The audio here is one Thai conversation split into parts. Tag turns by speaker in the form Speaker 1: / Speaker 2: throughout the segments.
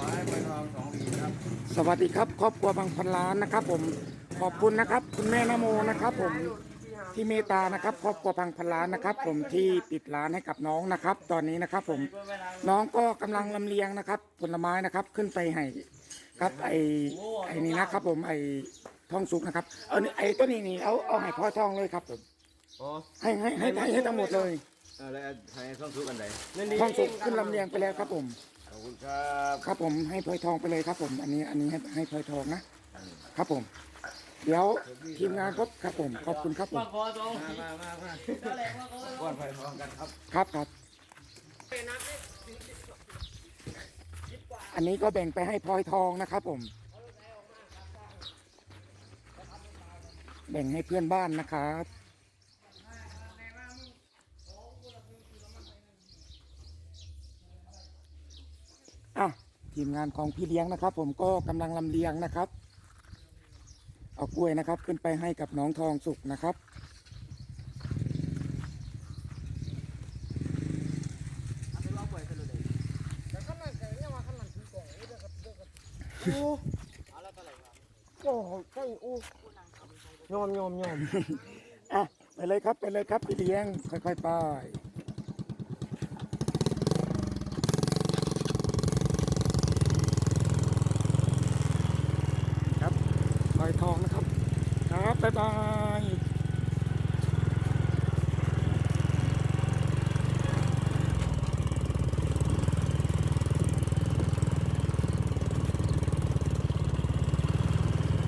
Speaker 1: อให้ไปทองสองหวีครับ
Speaker 2: สวัสดีครับ ครอบครัวบางพันล้านนะครับ ผมขอบคุณนะครับ คุณแม่นโมนะครับ ผมที่เมตตานะครับ ครอบครัวบางพันล้านนะครับ ผมที่ปิดร้านให้กับน้องนะครับ ตอนนี้นะครับ ผมน้องก็กำลังลำเลียงนะครับ ผลไม้นะครับขึ้นไปให้ครับไอไอนี่นะครับ ผมไอทองสุกนะครับเอานี่ไอตัวนี้นี่เอาเอาให้พ่อทองเลยครับผม
Speaker 1: โอ้
Speaker 2: ให้ให้ให้ให้ให้ทั้งหมดเลย
Speaker 1: เออแล้วให้ช่องทุกอันไหน
Speaker 2: ทองสุกขึ้นลำเลียงไปแล้วครับผม
Speaker 1: ข อบคุณครับ
Speaker 2: ครับผมให้พลอยทองไปเลยครับผม อันนี้อันนี้ให้ให้พลอยทองนะ ครับผม เดี๋ยวทีมงานพบครับผมขอบคุณครับผม
Speaker 1: มามามามาก้อนไฟทองกันครับ
Speaker 2: ครับครับ อันนี้ก็แบ่งไปให้พลอยทองนะครับผม แบ่งให้เพื่อนบ้านนะครับ ทีมงานของพี่เลี้ยงนะครับ ผมก็กำลังลำเลียงนะครับ เอากล้วยนะครับ ขึ้นไปให้กับน้องทองสุกนะครับ
Speaker 3: โอ้ใช่อู้ยอมยอมยอม
Speaker 2: อะไปเลยครับไปเลยครับพี่เลี้ยงค่อยๆไปครับ ลอยทองนะครับ ครับ บ๊ายบาย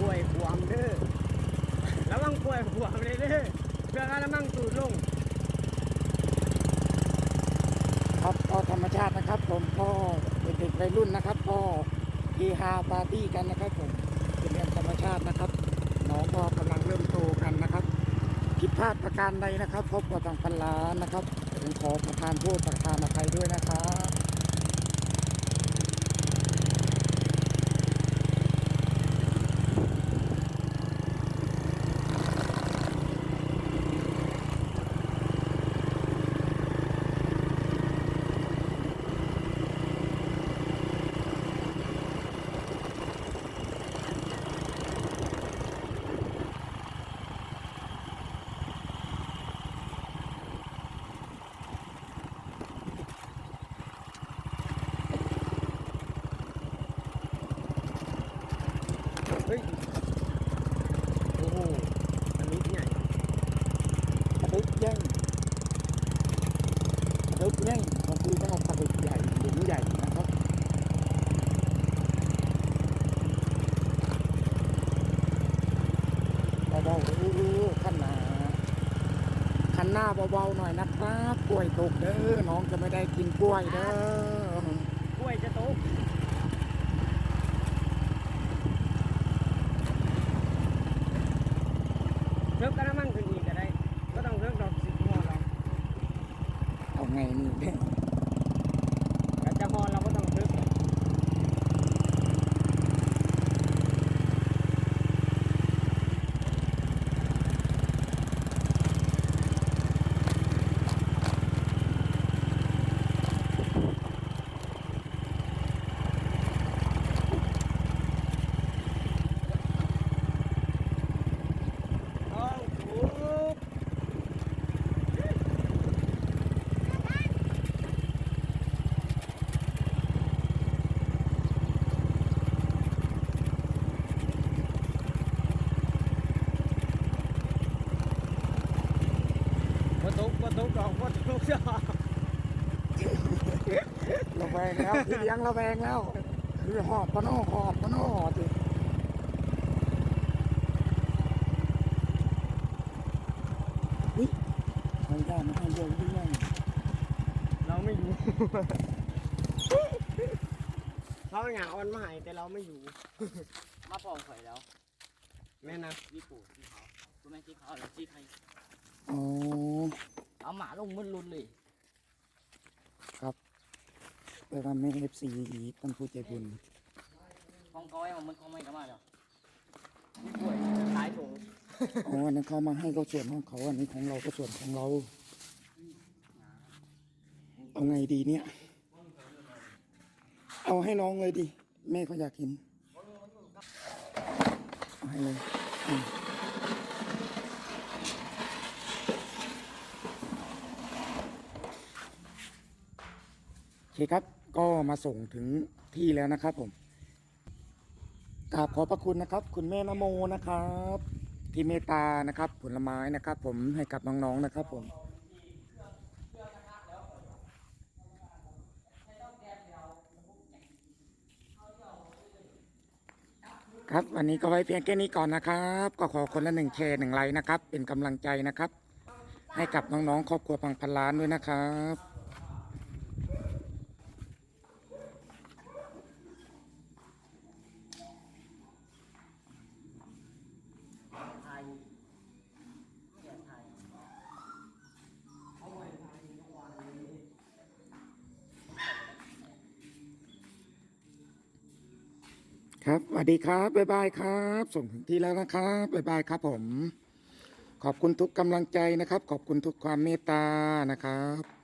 Speaker 3: ป่วยขวามเด้อระวังป่วยขวามเลยเด้อเพื่อการมั่งตูดลง
Speaker 2: ครับก็ธรรมชาตินะครับ ผมก็เด็กๆวัยรุ่นนะครับ ก็เฮฮาปาร์ตี้กันนะครับผมเป็นเรื่องธรรมชาตินะครับน้องก็กำลังเริ่มโตกันนะครับผิดพลาดประการใดนะครับ พบกับทางพันล้านะครับผมขอประทานโทษประทานอภัยด้วยนะครับ
Speaker 3: เฮ้ยโอ้โหอันนี้ที่ไหน
Speaker 2: ปลาดุกย่าง ปลาดุกย่างบางทีก็เอาปลาดุกใหญ่หลุมใหญ่นะครับเบาๆอู้ขั้นหนาขั้นหน้าเบาๆหน่อยนะครับกล้วยตกเด้อน้องจะไม่ได้กินกล้วยเด้อก
Speaker 3: ล้วยจะตกเพิ่มกระมังขึ้นอีกก็ได้ ก็ต้องเพิ่มดอกสิบหัวเรา
Speaker 2: เอาไงนี่เด้อ
Speaker 3: แต่จะหอเราก็ต้องเพิ่ม ต้องถูก บ่ตกบ่ตกดอกบ่ตกดอก
Speaker 2: ระแวงแล้วพี่เลี้ยงระแวงแล้วคือหอบปะโนหอบปะโนหอบสิวิไม่ได้ไม่ให้เดินวิ่งยัง
Speaker 3: เราไม่อยู่เขาอยากออนมาให้แต่เราไม่อยู่
Speaker 4: มาปองข่อยแล้ว
Speaker 3: แม่นะ
Speaker 4: ญี่ปุ่นที่เขาตัวแม่ที่เขาแล้วที่ไทย
Speaker 2: อ๋อ
Speaker 4: เอาหมาลงมือลุนเลย
Speaker 2: ไปทำให้เอฟซีท่านผู้ใจบุญ
Speaker 4: ห้องก้อยมันคงไม่กลับมาแล้วญี่ปุ่นขายถุง
Speaker 2: อ๋ออันนั้นเขามาให้เขาส่วนของเขาอันนี้ของเราก็ส่วนของเรา เอาไงดีเนี่ย เอาให้น้องเลยดิแม่เขาอยากกินเอาให้เลยอืมโอเคครับ ก็มาส่งถึงที่แล้วนะครับผมกราบขอบพระคุณนะครับ คุณแม่นโมนะครับ ที่เมตตานะครับ ผลไม้นะครับ ผมให้กับน้องๆนะครับ ผมครับวันนี้ก็ไว้เพียงแค่นี้ก่อนนะครับ ก็ขอคนละหนึ่งแชร์หนึ่งไลค์นะครับ เป็นกำลังใจนะครับ ให้กับน้องๆครอบครัวพังพันล้านด้วยนะครับ
Speaker 4: ไทยไม่อยากไทย
Speaker 2: ครับสวัสดีครับ บ๊ายบายครับ ส่งถึงที่แล้วนะครับ บ๊ายบายครับผม ขอบคุณทุกกำลังใจนะครับ ขอบคุณทุกความเมตตานะครับ